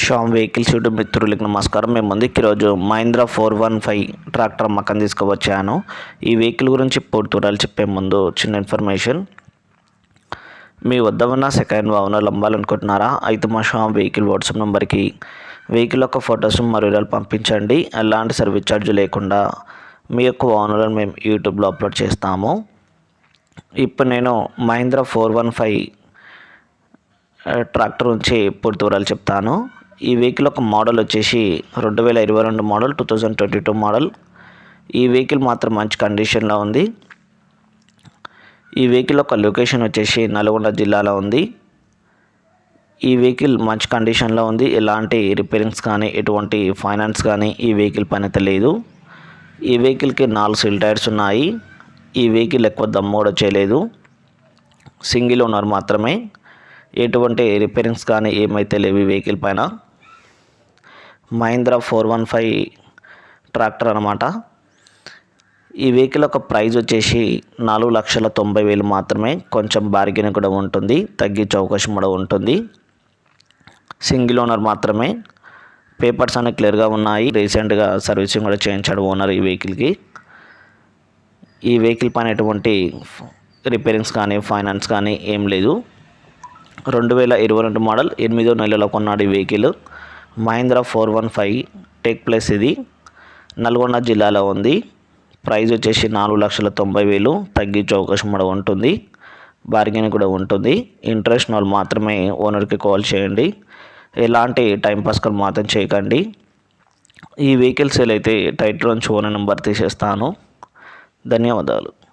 Shyam vehicles YouTube మిత్రులకు నమస్కారం. మేము ముందుకు ఈరోజు Mahindra four one five tractor అమ్మకం తీసుకువచ్చాను. ఈ వెహికల్ గురించి పూర్తి వివరాలు చెప్పే ముందు చిన్న ఇన్ఫర్మేషన్. మీ వద్ద ఉన్న సెకండ్ వాహనాలు అమ్మాలనుకుంటున్నారా అయితే మా షామ్ వెహికల్ వాట్సాప్ నెంబర్కి వెహికల్ యొక్క ఫొటోస్ మరియు వివరాలు పంపించండి. ఎలాంటి సర్వీస్ ఛార్జ్ లేకుండా మీ యొక్క వాహనాలను మేము యూట్యూబ్లో అప్లోడ్ చేస్తాము. ఇప్పుడు నేను Mahindra four one five tractor నుంచి పూర్తి వివరాలు చెప్తాను. ఈ వెహికల్ ఒక మోడల్ వచ్చేసి రెండు వేల ఇరవై రెండు model two thousand twenty two model. ఈ వెహికల్ మాత్రం మంచి కండిషన్లో ఉంది. ఈ వెహికల్ యొక్క లొకేషన్ వచ్చేసి నల్గొండ జిల్లాలో ఉంది. ఈ వెహికల్ మంచి కండిషన్లో ఉంది. ఎలాంటి రిపేరింగ్స్ కానీ ఎటువంటి ఫైనాన్స్ కానీ ఈ వెహికల్ పని అయితే లేదు. ఈ వెహికల్కి నాలుగు సిల్ టైర్స్ ఉన్నాయి. ఈ వెహికల్ ఎక్కువ దమ్ము కూడా చేయలేదు. సింగిల్ ఓనర్ మాత్రమే. ఎటువంటి రిపేరింగ్స్ కానీ ఏమైతే లేవు ఈ వెహికల్ పైన. Mahindra four one five tractor అనమాట ఈ వెహికల్ యొక్క ప్రైజ్ వచ్చేసి నాలుగు లక్షల తొంభై వేలు మాత్రమే. కొంచెం బార్గెన్ కూడా ఉంటుంది. తగ్గించే అవకాశం కూడా ఉంటుంది. సింగిల్ ఓనర్ మాత్రమే. పేపర్స్ అనేవి క్లియర్గా ఉన్నాయి. రీసెంట్గా సర్వీసింగ్ కూడా చేయించాడు ఓనర్ ఈ వెహికల్కి. ఈ వెహికల్ పైన ఎటువంటి రిపేరింగ్స్ కానీ ఫైనాన్స్ కానీ ఏం లేదు. రెండు వేల ఇరవై రెండు మోడల్ ఎనిమిదో నెలలో కొన్నాడు ఈ vehicle. Mahindra four one five take place ఇది. నల్గొండ జిల్లాలో ఉంది. ప్రైజ్ వచ్చేసి నాలుగు లక్షల తొంభై వేలు. తగ్గించే అవకాశం కూడా ఉంటుంది. బార్గెన్ కూడా ఉంటుంది. ఇంట్రెస్ట్ వాళ్ళు మాత్రమే ఓనర్కి కాల్ చేయండి. ఎలాంటి టైంపాస్ కాల్ మాత్రం చేయకండి. ఈ వెహికల్ సేల్ అయితే టైటిల్ నుంచి ఓనర్ నెంబర్ తీసేస్తాను. ధన్యవాదాలు.